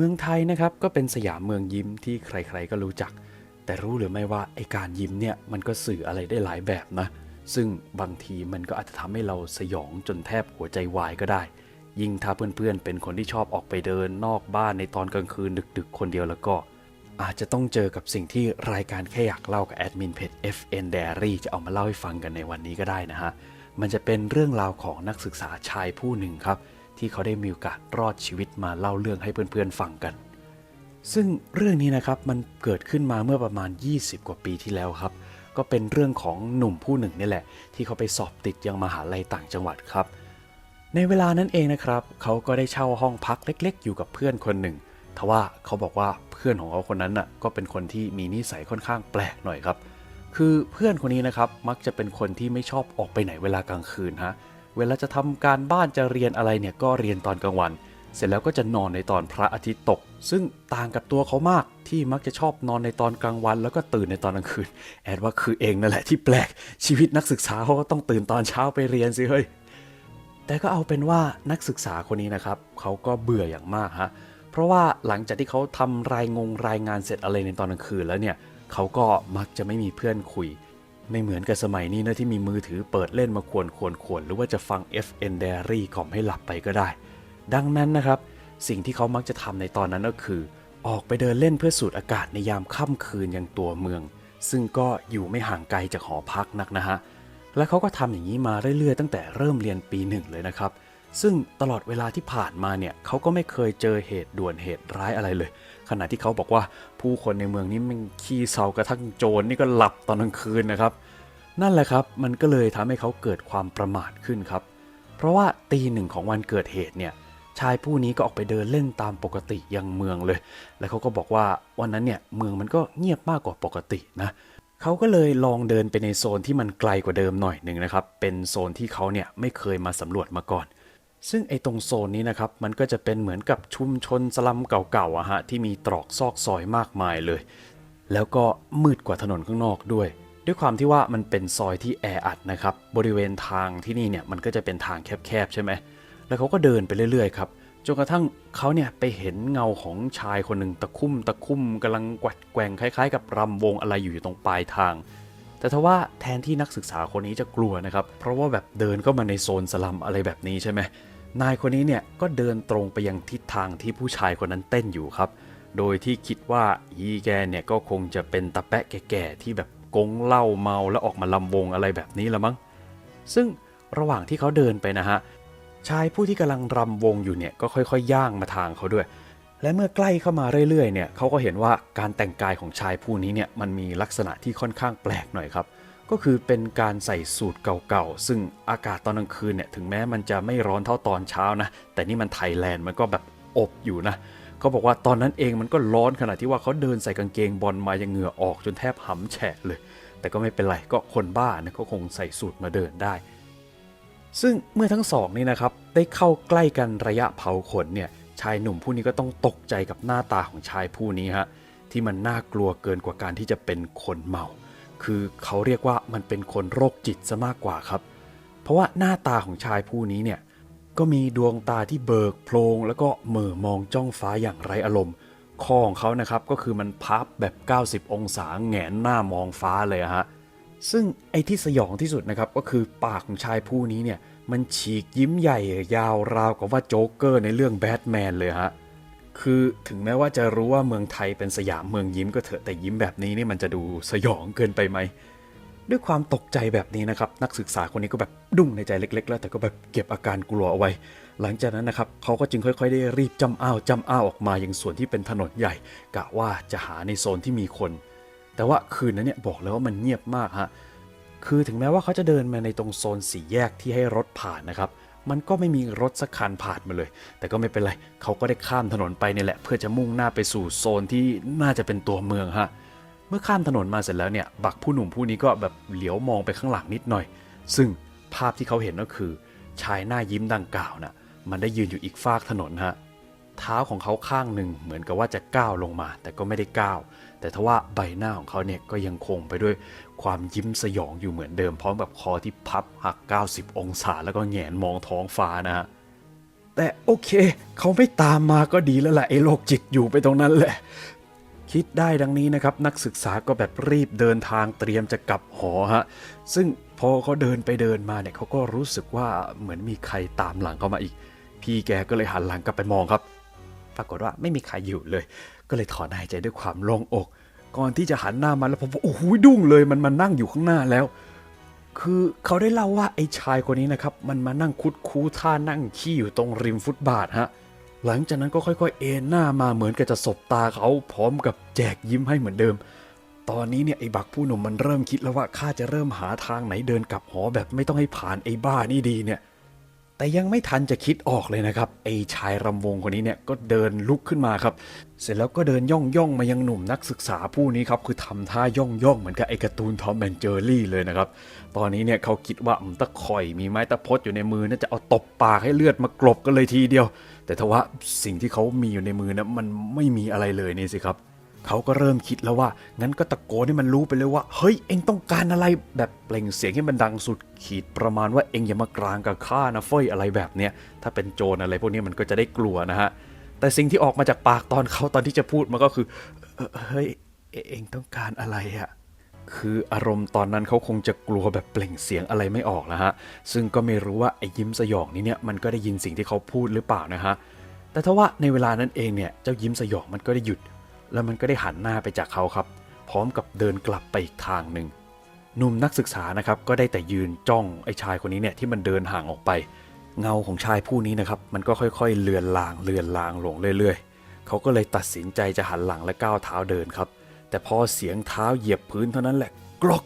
เมืองไทยนะครับก็เป็นสยามเมืองยิ้มที่ใครๆก็รู้จัก แต่รู้หรือไม่ว่าไอการยิ้มเนี่ยมันก็สื่ออะไรได้หลายแบบนะ ซึ่งบางทีมันก็อาจจะทำให้เราสยองจนแทบหัวใจวายก็ได้ ยิ่งถ้าเพื่อนๆเป็นคนที่ชอบออกไปเดินนอกบ้านในตอนกลางคืนดึกๆ คนเดียวแล้วก็ อาจจะต้องเจอกับสิ่งที่รายการแค่อยากเล่ากับแอดมินเพจ FN Diary จะเอามาเล่าให้ฟังกันในวันนี้ก็ได้นะฮะมันจะเป็นเรื่องราวของนักศึกษาชายผู้หนึ่งครับ ที่เขาได้มีโอกาสรอดชีวิตมาเล่าเรื่องให้เพื่อนๆฟังกัน ซึ่งเรื่องนี้นะครับมันเกิดขึ้นมาเมื่อประมาณ 20 กว่าปีที่แล้วครับ ก็เป็นเรื่องของหนุ่มผู้หนึ่งนี่แหละ ที่เขาไปสอบติดยังมหาลัยต่างจังหวัดครับ ในเวลานั้นเองนะครับ เขาก็ได้เช่าห้องพักเล็ก ๆ อยู่กับเพื่อนคนหนึ่งทว่าเขาบอกว่าเพื่อนของเขาคนนั้นน่ะก็เป็นคนที่มีนิสัยค่อนข้างแปลกหน่อยครับ คือเพื่อนคนนี้นะครับมักจะเป็นคนที่ไม่ชอบออกไปไหนเวลากลางคืนฮะ เวลาจะทำการบ้านจะเรียนอะไรเนี่ยก็เรียนตอนกลางวัน เสร็จแล้วก็จะนอนในตอนพระอาทิตย์ตก ซึ่งต่างกับตัวเขามากที่มักจะชอบนอนในตอนกลางวัน แล้วก็ตื่นในตอนกลางคืน แอดว่าคือเองนั่นแหละที่แปลกชีวิตนักศึกษาเขาก็ต้องตื่นตอนเช้าไปเรียนสิเฮ้ยแต่ก็เอาเป็นว่านักศึกษาคนนี้นะครับเขาก็เบื่ออย่างมากฮะเพราะว่าหลังจากที่เขาทำรายงงรายงานเสร็จอะไรในตอนกลางคืนแล้วเนี่ยเขาก็มักจะไม่มีเพื่อนคุย ไม่เหมือนกับสมัยนี้นะที่มีมือถือเปิดเล่นมาควรควรควรหรือว่าจะฟัง FN Diary กล่อมให้หลับไปก็ได้ ดังนั้นนะครับ สิ่งที่เขามักจะทำในตอนนั้นก็คือ ออกไปเดินเล่นเพื่อสูดอากาศในยามค่ำคืนยังตัวเมือง ซึ่งก็อยู่ไม่ห่างไกลจากหอพักนักนะฮะและเขาก็ทำอย่างนี้มาเรื่อยๆ ตั้งแต่เริ่มเรียนปีหนึ่งเลยนะครับซึ่งตลอดเวลาที่ผ่านมาเนี่ยเขาก็ไม่เคยเจอเหตุด่วนเหตุร้ายอะไรเลย ขณะที่เขาบอกว่าผู้คนในเมืองนี้มันขี้เศร้ากระทั่งโจรนี่ก็หลับตอนกลางคืนนะครับ นั่นแหละครับมันก็เลยทำให้เขาเกิดความประมาทขึ้นครับ เพราะว่าตีหนึ่งของวันเกิดเหตุเนี่ยชายผู้นี้ก็ออกไปเดินเล่นตามปกติยังเมืองเลย แล้วเขาก็บอกว่าวันนั้นเนี่ยเมืองมันก็เงียบมากกว่าปกตินะเขาก็เลยลองเดินไปในโซนที่มันไกลกว่าเดิมหน่อยหนึ่งนะครับ เป็นโซนที่เขาเนี่ยไม่เคยมาสำรวจมาก่อน ซึ่งไอ้ตรงโซนนี้นะครับมันก็จะเป็นเหมือนกับชุมชนสลัมเก่าๆอะฮะที่มีตรอกซอกซอยมากมายเลย แล้วก็มืดกว่าถนนข้างนอกด้วย ด้วยความที่ว่ามันเป็นซอยที่แออัดนะครับบริเวณทางที่นี่เนี่ยมันก็จะเป็นทางแคบๆใช่ไหมแล้วเขาก็เดินไปเรื่อยๆครับจนกระทั่งเขาเนี่ยไปเห็นเงาของชายคนหนึ่งตะคุ่มตะคุ่มกำลังกวัดแกว่งคล้ายๆ กับรำวงอะไรอยู่ตรงปลายทาง แต่ทว่าแทนที่นักศึกษาคนนี้จะกลัวนะครับ เพราะว่าแบบเดินเข้ามาในโซนสลัมอะไรแบบนี้ใช่ไหมนายคนนี้เนี่ยก็เดินตรงไปยังทิศทางที่ผู้ชายคนนั้นเต้นอยู่ครับ โดยที่คิดว่าอีแกเนี่ยก็คงจะเป็นตะแปะแก่ๆที่แบบกงเหล้าเมาแล้วออกมาลำวงอะไรแบบนี้ละมั้ง ซึ่งระหว่างที่เขาเดินไปนะฮะชายผู้ที่กำลังรำวงอยู่เนี่ยก็ค่อยๆย่างมาทางเขาด้วย และเมื่อใกล้เข้ามาเรื่อยๆเนี่ยเขาก็เห็นว่าการแต่งกายของชายผู้นี้เนี่ยมันมีลักษณะที่ค่อนข้างแปลกหน่อยครับ ก็คือเป็นการใส่สูทเก่าๆ ซึ่งอากาศตอนกลางคืนเนี่ยถึงแม้มันจะไม่ร้อนเท่าตอนเช้านะ แต่นี่มันไทยแลนด์มันก็แบบอบอยู่นะเขาบอกว่าตอนนั้นเองมันก็ร้อนขนาดที่ว่าเขาเดินใส่กางเกงบอลมายังเหงื่อออกจนแทบหำแฉะเลย แต่ก็ไม่เป็นไรก็คนบ้านะก็คงใส่สูทมาเดินได้ ซึ่งเมื่อทั้งสองนี่นะครับได้เข้าใกล้กันระยะเผาขนเนี่ย ชายหนุ่มผู้นี้ก็ต้องตกใจกับหน้าตาของชายผู้นี้ฮะที่มันน่ากลัวเกินกว่าการที่จะเป็นคนเมา คือเขาเรียกว่ามันเป็นคนโรคจิตซะมากกว่าครับ เพราะว่าหน้าตาของชายผู้นี้เนี่ยก็มีดวงตาที่เบิกโพลงแล้วก็เหม่อมองจ้องฟ้าอย่างไรอารมณ์คอของเขานะครับก็คือมันพับแบบ 90 องศาแงนหน้ามองฟ้าเลยฮะซึ่งไอ้ที่สยองที่สุดนะครับก็คือปากของชายผู้นี้เนี่ย มันฉีกยิ้มใหญ่ยาวราวกับว่าโจ๊กเกอร์ในเรื่องแบทแมนเลยฮะ คือถึงแม้ว่าจะรู้ว่าเมืองไทยเป็นสยามเมืองยิ้มก็เถอะแต่ยิ้มแบบนี้นี่มันจะดูสยองเกินไปไหม ด้วยความตกใจแบบนี้นะครับ นักศึกษาคนนี้ก็แบบดุ้งในใจเล็ก ๆ แล้วแต่ก็แบบเก็บอาการกลัวเอาไว้ หลังจากนั้นนะครับเขาก็จึงค่อยๆ ได้รีบจำอ้าวจำอ้าวออกมาอยังส่วนที่เป็นถนนใหญ่ กะว่าจะหาในโซนที่มีคน แต่ว่าคืนนั้นเนี่ยบอกเลยว่ามันเงียบมากฮะ คือถึงแม้ว่าเขาจะเดินมาในตรงโซนสี่แยกที่ให้รถผ่านนะครับ มันก็ไม่มีรถสักคันผ่านมาเลย แต่ก็ไม่เป็นไร เขาก็ได้ข้ามถนนไปนี่แหละ เพื่อจะมุ่งหน้าไปสู่โซนที่น่าจะเป็นตัวเมืองฮะ เมื่อข้ามถนนมาเสร็จแล้วเนี่ย บักผู้หนุ่มผู้นี้ก็แบบเหลียวมองไปข้างหลังนิดหน่อย ซึ่งภาพที่เขาเห็นก็คือ ชายหน้ายิ้มดังกล่าวน่ะ มันได้ยืนอยู่อีกฟากถนนฮะ เท้าของเขาข้างหนึ่งเหมือนกับว่าจะก้าวลงมา แต่ก็ไม่ได้ก้าว แต่ทว่าใบหน้าของเขาเนี่ยก็ยังคงไปด้วยความยิ้มสยองอยู่เหมือนเดิม พร้อมกับคอที่พับหัก 90 องศาแล้วก็แงนมองท้องฟ้านะฮะแแต่โอเค เขาไม่ตามมาก็ดีแล้วแหละไอ้โรคจิตอยู่ไปตรงนั้นแหละ คิดได้ดังนี้นะครับ นักศึกษาก็แบบรีบเดินทางเตรียมจะกลับหอฮะซึ่งพอเขาเดินไปเดินมาเนี่ยเขาก็รู้สึกว่าเหมือนมีใครตามหลังเขามาอีก พี่แกก็เลยหันหลังกลับไปมองครับ ปรากฏว่าไม่มีใครอยู่เลย ก็เลยถอนหายใจด้วยความโล่งอก ก่อนที่จะหันหน้ามาแล้วผมว่าโอ้โหดุ้งเลยมันมานั่งอยู่ข้างหน้าแล้ว คือเขาได้เล่าว่าไอ้ชายคนนี้นะครับ มันมานั่งคุดคูท่านั่งขี้อยู่ตรงริมฟุตบาทฮะหลังจากนั้นก็ค่อยๆ เอ็นหน้ามาเหมือนกับจะสบตาเขาพร้อมกับแจกยิ้มให้เหมือนเดิม ตอนนี้เนี่ยไอ้บักผู้หนุ่มมันเริ่มคิดแล้วว่าข้าจะเริ่มหาทางไหนเดินกลับหอแบบไม่ต้องให้ผ่านไอ้บ้านี่ดีเนี่ย แต่ยังไม่ทันจะคิดออกเลยนะครับไอ้ชายรำวงคนนี้เนี่ยก็เดินลุกขึ้นมาครับ เสร็จแล้วก็เดินย่องย่องมายังหนุ่มนักศึกษาผู้นี้ครับคือทำท่าย่องย่องเหมือนกับไอ้การ์ตูนทอมแอนเจอรี่เลยนะครับตอนนี้เนี่ยเขาคิดว่าตะข่อยมีไม้ตะพดอยู่ในมือน่าจะเอาตบปากให้เลือดมากลบกันเลยทีเดียว แต่ทว่าสิ่งที่เขามีอยู่ในมือนะมันไม่มีอะไรเลยนี่สิครับ เขาก็เริ่มคิดแล้วว่า งั้นก็ตะโกนให้มันรู้ไปเลยว่า เฮ้ย เอ็งต้องการอะไรแบบเปล่งเสียงให้มันดังสุดขีดประมาณว่าเอ็งอย่ามากลางกับข้านะเฟ้ยอะไรแบบเนี้ย ถ้าเป็นโจรอะไรพวกนี้มันก็จะได้กลัวนะฮะ แต่สิ่งที่ออกมาจากปากตอนเขาตอนที่จะพูดมันก็คือ เฮ้ย เอ็งต้องการอะไรอะคืออารมณ์ตอนนั้นเขาคงจะกลัวแบบเปล่งเสียงอะไรไม่ออกแล้วฮะ ซึ่งก็ไม่รู้ว่าไอ้ยิ้มสยองนี้เนี่ยมันก็ได้ยินสิ่งที่เขาพูดหรือเปล่านะฮะ แต่ถ้าว่าในเวลานั้นเองเนี่ยเจ้ายิ้มสยองมันก็ได้หยุด แล้วมันก็ได้หันหน้าไปจากเขาครับ พร้อมกับเดินกลับไปอีกทางหนึ่งหนุ่มนักศึกษานะครับก็ได้แต่ยืนจ้องไอ้ชายคนนี้เนี่ยที่มันเดินห่างออกไป เงาของชายผู้นี้นะครับ มันก็ค่อยๆ เลือนลางเลือนลางลงเรื่อยๆ เขาก็เลยตัดสินใจจะหันหลังและก้าวเท้าเดินครับ แต่พอเสียงเท้าเหยียบพื้นเท่านั้นแหละกรอก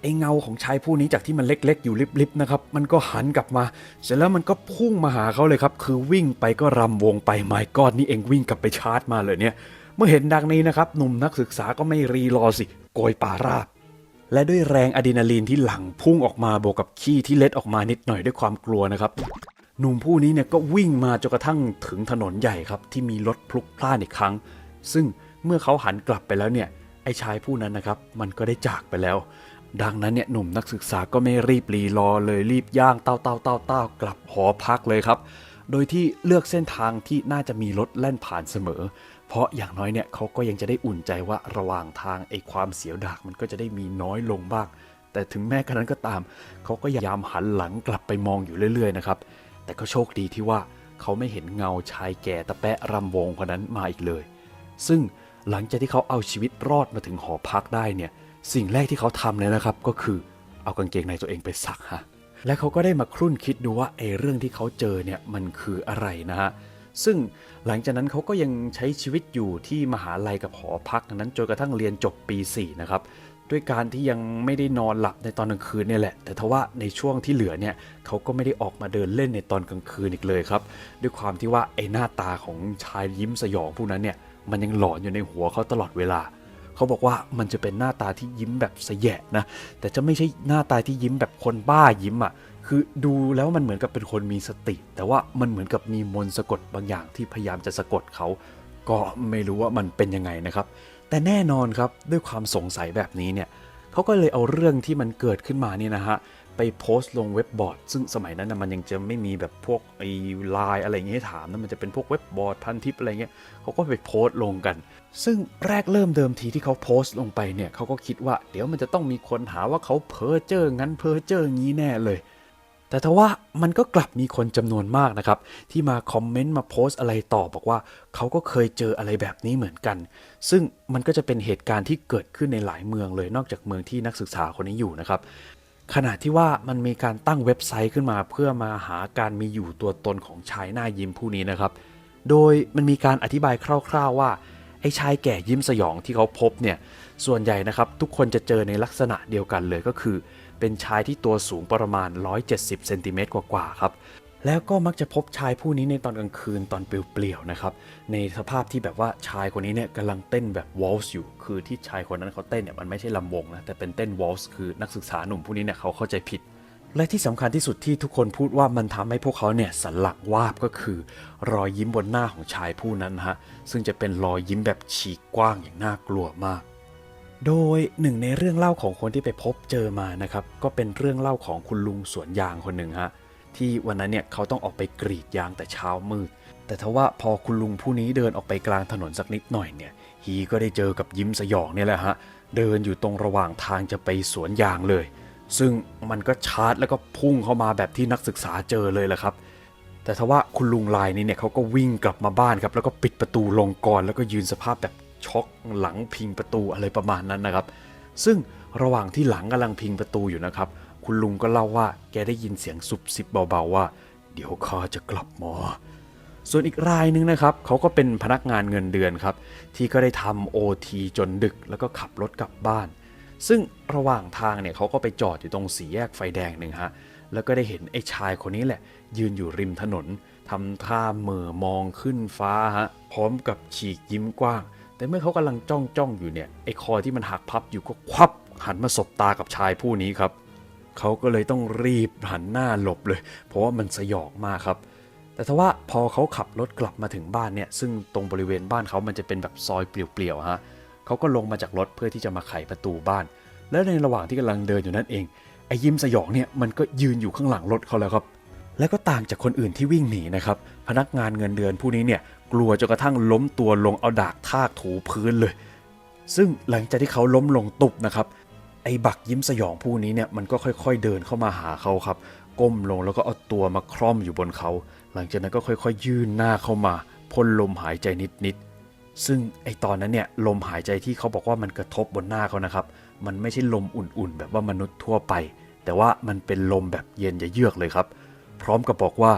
ไอ้เงาของชายผู้นี้จากที่มันเล็กๆ อยู่ลิบๆนะครับ มันก็หันกลับมา เสร็จแล้วมันก็พุ่งมาหาเขาเลยครับ คือวิ่งไปก็รำวงไปไม้ก้อดนี่เองวิ่งกลับไปชาร์จมาเลยเนี่ย มื่อเห็นดังนี้นะครับ หนุ่มนักศึกษาก็ไม่รีรอสิ โกยป่าราบ และด้วยแรงอะดรีนาลีนที่หลั่งพุ่งออกมาบวกกับขี้ที่เล็ดออกมานิดหน่อยด้วยความกลัวนะครับ หนุ่มผู้นี้เนี่ยก็วิ่งมาจนกระทั่งถึงถนนใหญ่ครับที่มีรถพลุกพล่านอีกครั้ง ซึ่งเมื่อเขาหันกลับไปแล้วเนี่ยไอ้ชายผู้นั้นนะครับ มันก็ได้จากไปแล้ว ดังนั้นเนี่ยหนุ่มนักศึกษาก็ไม่รีบรีรอเลยรีบย่างเต้าเต้าเต้าเต้ากลับหอพักเลยครับ โดยที่เลือกเส้นทางที่น่าจะมีรถแล่นผ่านเสมอ เพราะอย่างน้อยเนี่ยเขาก็ยังจะได้อุ่นใจว่าระหว่างทางไอ้ความเสียวดากมันก็จะได้มีน้อยลงบ้าง แต่ถึงแม้กระนั้นก็ตาม เขาก็พยายามหันหลังกลับไปมองอยู่เรื่อยๆนะครับ แต่ก็โชคดีที่ว่าเขาไม่เห็นเงาชายแก่ตะแปะรำวงคนนั้นมาอีกเลย ซึ่งหลังจากที่เขาเอาชีวิตรอดมาถึงหอพักได้เนี่ย สิ่งแรกที่เขาทำเลยนะครับก็คือเอากางเกงในตัวเองไปซักฮะ และเขาก็ได้มาครุ่นคิดดูว่าไอ้เรื่องที่เขาเจอเนี่ยมันคืออะไรนะฮะ ซึ่งหลังจากนั้นเขาก็ยังใช้ชีวิตอยู่ที่มหาลัยกับหอพักนั้นจนกระทั่งเรียนจบปี 4 นะครับ ด้วยการที่ยังไม่ได้นอนหลับในตอนกลางคืนเนี่ยแหละ แต่ทว่าในช่วงที่เหลือเนี่ยเขาก็ไม่ได้ออกมาเดินเล่นในตอนกลางคืนอีกเลยครับ ด้วยความที่ว่าไอ้หน้าตาของชายยิ้มสยองผู้นั้นเนี่ยมันยังหลอนอยู่ในหัวเขาตลอดเวลาเขาบอกว่ามันจะเป็นหน้าตาที่ยิ้มแบบสแยะนะ แต่จะไม่ใช่หน้าตาที่ยิ้มแบบคนบ้ายิ้มอะ คือดูแล้วมันเหมือนกับเป็นคนมีสติ แต่ว่ามันเหมือนกับมีมนสะกดบางอย่างที่พยายามจะสะกดเขา ก็ไม่รู้ว่ามันเป็นยังไงนะครับ แต่แน่นอนครับด้วยความสงสัยแบบนี้เนี่ยเขาก็เลยเอาเรื่องที่มันเกิดขึ้นมาเนี่ยนะฮะไปโพสต์ลงเว็บบอร์ด ซึ่งสมัยนั้นนะมันยังจะไม่มีแบบพวกไอ้ไลน์อะไรเงี้ยให้ถามนะมันจะเป็นพวกเว็บบอร์ดพันทิปอะไรเงี้ยเขาก็ไปโพสต์ลงกัน ซึ่งแรกเริ่มเดิมทีที่เขาโพสต์ลงไปเนี่ยเขาก็คิดว่าเดี๋ยวมันจะต้องมีคนหาว่าเขาเพ้อเจ้องั้นเพ้อเจ้องี้แน่เลย แต่ทว่ามันก็กลับมีคนจำนวนมากนะครับ ที่มาคอมเมนต์มาโพสต์อะไรต่อบอกว่าเขาก็เคยเจออะไรแบบนี้เหมือนกัน ซึ่งมันก็จะเป็นเหตุการณ์ที่เกิดขึ้นในหลายเมืองเลยนอกจากเมืองที่นักศึกษาคนนี้อยู่นะครับขณะที่ว่ามันมีการตั้งเว็บไซต์ขึ้นมาเพื่อมาหาการมีอยู่ตัวตนของชายหน้ายิ้มผู้นี้นะครับ โดยมันมีการอธิบายคร่าว ๆว่าไอ้ชายแก่ยิ้มสยองที่เขาพบเนี่ยส่วนใหญ่นะครับทุกคนจะเจอในลักษณะเดียวกันเลยก็คือ เป็นชายที่ตัวสูงประมาณ 170เซนติเมตรกว่าๆครับ แล้วก็มักจะพบชายผู้นี้ในตอนกลางคืนตอนเปลี่ยวๆนะครับ ในสภาพที่แบบว่าชายคนนี้เนี่ยกำลังเต้นแบบวอลส์อยู่ คือที่ชายคนนั้นเขาเต้นเนี่ยมันไม่ใช่ลำวงนะแต่เป็นเต้นวอลส์คือนักศึกษาหนุ่มผู้นี้เนี่ยเขาเข้าใจผิดและที่สำคัญที่สุดที่ทุกคนพูดว่ามันทำให้พวกเขาเนี่ยสันหลังวาบก็คือ รอยยิ้มบนหน้าของชายผู้นั้นฮะซึ่งจะเป็นรอยยิ้มแบบฉีกกว้างอย่างน่ากลัวมาก โดยหนึ่งในเรื่องเล่าของคนที่ไปพบเจอมานะครับ ก็เป็นเรื่องเล่าของคุณลุงสวนยางคนหนึ่งฮะที่วันนั้นเนี่ยเขาต้องออกไปกรีดยางแต่เช้ามืด แต่ทว่าพอคุณลุงผู้นี้เดินออกไปกลางถนนสักนิดหน่อยเนี่ยฮีก็ได้เจอกับยิ้มสยองเนี่ยแหละฮะเดินอยู่ตรงระหว่างทางจะไปสวนยางเลย ซึ่งมันก็ชาร์จแล้วก็พุ่งเข้ามาแบบที่นักศึกษาเจอเลยแหละครับ แต่ทว่าคุณลุงลายนี้เนี่ยเขาก็วิ่งกลับมาบ้านครับแล้วก็ปิดประตูลงก่อนแล้วก็ยืนสภาพแบบ ช็อกหลังพิงประตูอะไรประมาณนั้นนะครับ ซึ่งระหว่างที่หลังกำลังพิงประตูอยู่นะครับ คุณลุงก็เล่าว่าแกได้ยินเสียงสุบสิบเบาๆว่า เดี๋ยวข้าจะกลับมาส่วนอีกรายหนึงนะครับเขาก็เป็นพนักงานเงินเดือนครับ ที่ก็ได้ทำโอทีจนดึกแล้วก็ขับรถกลับบ้าน ซึ่งระหว่างทางเนี่ยเขาก็ไปจอดอยู่ตรงสี่แยกไฟแดงหนึ่งฮะแล้วก็ได้เห็นไอ้ชายคนนี้แหละ ยืนอยู่ริมถนนทำท่าเหม่อมองขึ้นฟ้าฮะพร้อมกับฉีกยิ้มกว้าง แต่เมื่อเขากำลังจ้องจ้องอยู่เนี่ยไอ้คอที่มันหักพับอยู่ก็ควับหันมาสบตากับชายผู้นี้ครับ เขาก็เลยต้องรีบหันหน้าหลบเลย เพราะว่ามันสยองมากครับ แต่ทว่าพอเขาขับรถกลับมาถึงบ้านเนี่ยซึ่งตรงบริเวณบ้านเขามันจะเป็นแบบซอยเปลี่ยวๆฮะเขาก็ลงมาจากรถเพื่อที่จะมาไขประตูบ้าน แล้วในระหว่างที่กำลังเดินอยู่นั่นเองไอ้ยิ้มสยองเนี่ยมันก็ยืนอยู่ข้างหลังรถเขาแล้วครับ และก็ต่างจากคนอื่นที่วิ่งหนีนะครับ พนักงานเงินเดือนผู้นี้เนี่ย กลัวจนกระทั่งล้มตัวลงเอาดากทากถูพื้นเลย ซึ่งหลังจากที่เขาล้มลงตุบนะครับ ไอ้บักยิ้มสยองผู้นี้เนี่ยมันก็ค่อย ๆเดินเข้ามาหาเขาครับ ก้มลงแล้วก็เอาตัวมาคล่อมอยู่บนเขา หลังจากนั้นก็ค่อยๆ ยื่นหน้าเข้ามาพ่นลมหายใจนิดๆ ซึ่งไอ้ตอนนั้นเนี่ยลมหายใจที่เขาบอกว่ามันกระทบบนหน้าเขานะครับ มันไม่ใช่ลมอุ่นๆ แบบว่ามนุษย์ทั่วไป แต่ว่ามันเป็นลมแบบเย็นจะเยือกเลยครับ พร้อมกับบอกว่า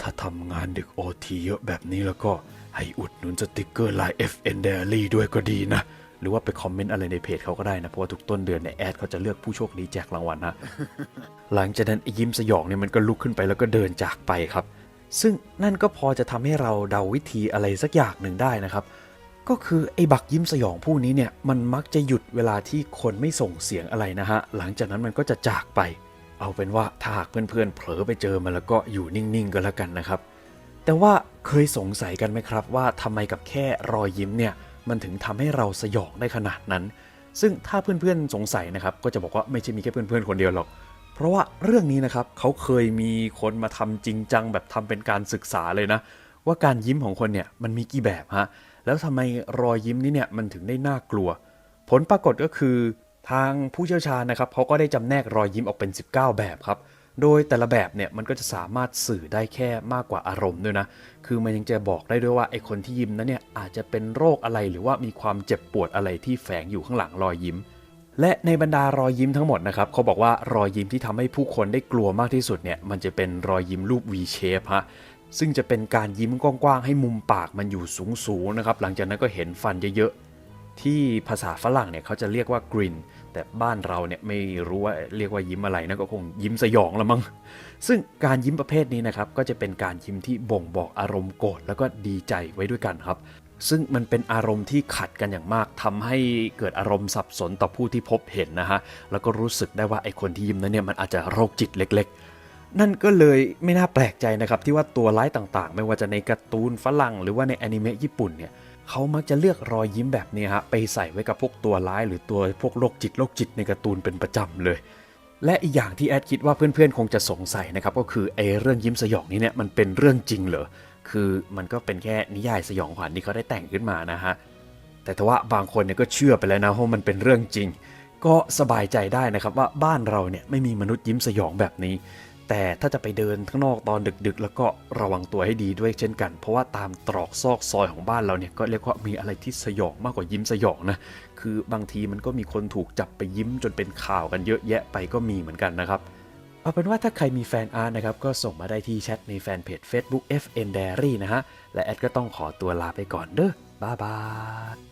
ถ้าทำงานดึกโอทีเยอะแบบนี้แล้วก็ให้อุดหนุนสติกเกอร์ลน์ FN Diary ด้วยก็ดีนะ หรือว่าไปคอมเมนต์อะไรในเพจเขาก็ได้นะ เพราะว่าทุกต้นเดือนเนี่ยแอดเขาจะเลือกผู้โชคดีแจกรางวัลนะหลังจากนั้นไอ้ยิ้มสยองเนี่ยมันก็ลุกขึ้นไปแล้วก็เดินจากไปครับ ซึ่งนั่นก็พอจะทำให้เราเดาวิธีอะไรสักอย่างหนึ่งได้นะครับ ก็คือไอ้บักยิ้มสยองผู้นี้เนี่ยมันมักจะหยุดเวลาที่คนไม่ส่งเสียงอะไรนะฮะหลังจากนั้นมันก็จะจากไป เอาเป็นว่าถ้าหากเพื่อนๆเผลอไปเจอมันแล้วก็อยู่นิ่งๆก็แล้วกันนะครับ แต่ว่าเคยสงสัยกันไหมครับ ว่าทำไมกับแค่รอยยิ้มเนี่ยมันถึงทำให้เราสยองได้ขนาดนั้น ซึ่งถ้าเพื่อนๆสงสัยนะครับ ก็จะบอกว่าไม่ใช่มีแค่เพื่อนๆคนเดียวหรอก เพราะว่าเรื่องนี้นะครับเขาเคยมีคนมาทำจริงจังแบบทำเป็นการศึกษาเลยนะ ว่าการยิ้มของคนเนี่ยมันมีกี่แบบฮะแล้วทำไมรอยยิ้มนี้เนี่ยมันถึงได้น่ากลัว ผลปรากฏก็คือ ทางผู้เชี่ยวชาญนะครับเขาก็ได้จำแนกรอยยิ้มออกเป็น 19 แบบครับ โดยแต่ละแบบเนี่ยมันก็จะสามารถสื่อได้แค่มากกว่าอารมณ์ด้วยนะ คือมันยังจะบอกได้ด้วยว่าไอคนที่ยิ้มนั้นเนี่ยอาจจะเป็นโรคอะไรหรือว่ามีความเจ็บปวดอะไรที่แฝงอยู่ข้างหลังรอยยิ้ม และในบรรดารอยยิ้มทั้งหมดนะครับเขาบอกว่ารอยยิ้มที่ทำให้ผู้คนได้กลัวมากที่สุดเนี่ยมันจะเป็นรอยยิ้มรูป V shape ฮะซึ่งจะเป็นการยิ้มกว้างๆให้มุมปากมันอยู่สูงๆนะครับหลังจากนั้นก็เห็นฟันเยอะๆ ที่ภาษาฝรั่งเนี่ยเขาจะเรียกว่า grin แต่บ้านเราเนี่ยไม่รู้ว่าเรียกว่ายิ้มอะไรนะก็คงยิ้มสยองละมั้งซึ่งการยิ้มประเภทนี้นะครับก็จะเป็นการยิ้มที่บ่งบอกอารมณ์โกรธแล้วก็ดีใจไว้ด้วยกันครับ ซึ่งมันเป็นอารมณ์ที่ขัดกันอย่างมากทำให้เกิดอารมณ์สับสนต่อผู้ที่พบเห็นนะฮะแล้วก็รู้สึกได้ว่าไอ้คนที่ยิ้มนั้นเนี่ยมันอาจจะโรคจิตเล็ก ๆนั่นก็เลยไม่น่าแปลกใจนะครับที่ว่าตัวร้ายต่างๆ ไม่ว่าจะในการ์ตูนฝรั่งหรือว่าในแอนิเมะญี่ปุ่นเนี่ย เขามักจะเลือกรอยยิ้มแบบนี้ฮะไปใส่ไว้กับพวกตัวร้าย หรือตัวพวกโรคจิตโรคจิตในการ์ตูนเป็นประจำเลย และอีกอย่างที่แอดคิดว่าเพื่อนๆคงจะสงสัยนะครับก็คือไอ้เรื่องยิ้มสยองนี้เนี่ยมันเป็นเรื่องจริงเหรอคือมันก็เป็นแค่นิยายสยองขวัญที่เขาได้แต่งขึ้นมานะฮะแต่ถ้าว่าบางคนเนี่ยก็เชื่อไปแล้วนะว่ามันเป็นเรื่องจริง ก็สบายใจได้นะครับว่าบ้านเราเนี่ยไม่มีมนุษย์ยิ้มสยองแบบนี้ แต่ถ้าจะไปเดินข้างนอกตอนดึกๆ แล้วก็ระวังตัวให้ดีด้วยเช่นกัน เพราะว่าตามตรอกซอกซอยของบ้านเราเนี่ยก็เรียกว่ามีอะไรที่สยองมากกว่ายิ้มสยองนะคือบางทีมันก็มีคนถูกจับไปยิ้มจนเป็นข่าวกันเยอะแยะไปก็มีเหมือนกันนะครับเอาเป็นว่าถ้าใครมีแฟนอาร์ตนะครับก็ส่งมาได้ที่แชทในแฟนเพจ Facebook FN Diary นะฮะ และแอดก็ต้องขอตัวลาไปก่อนเด้อบ๊ายบาย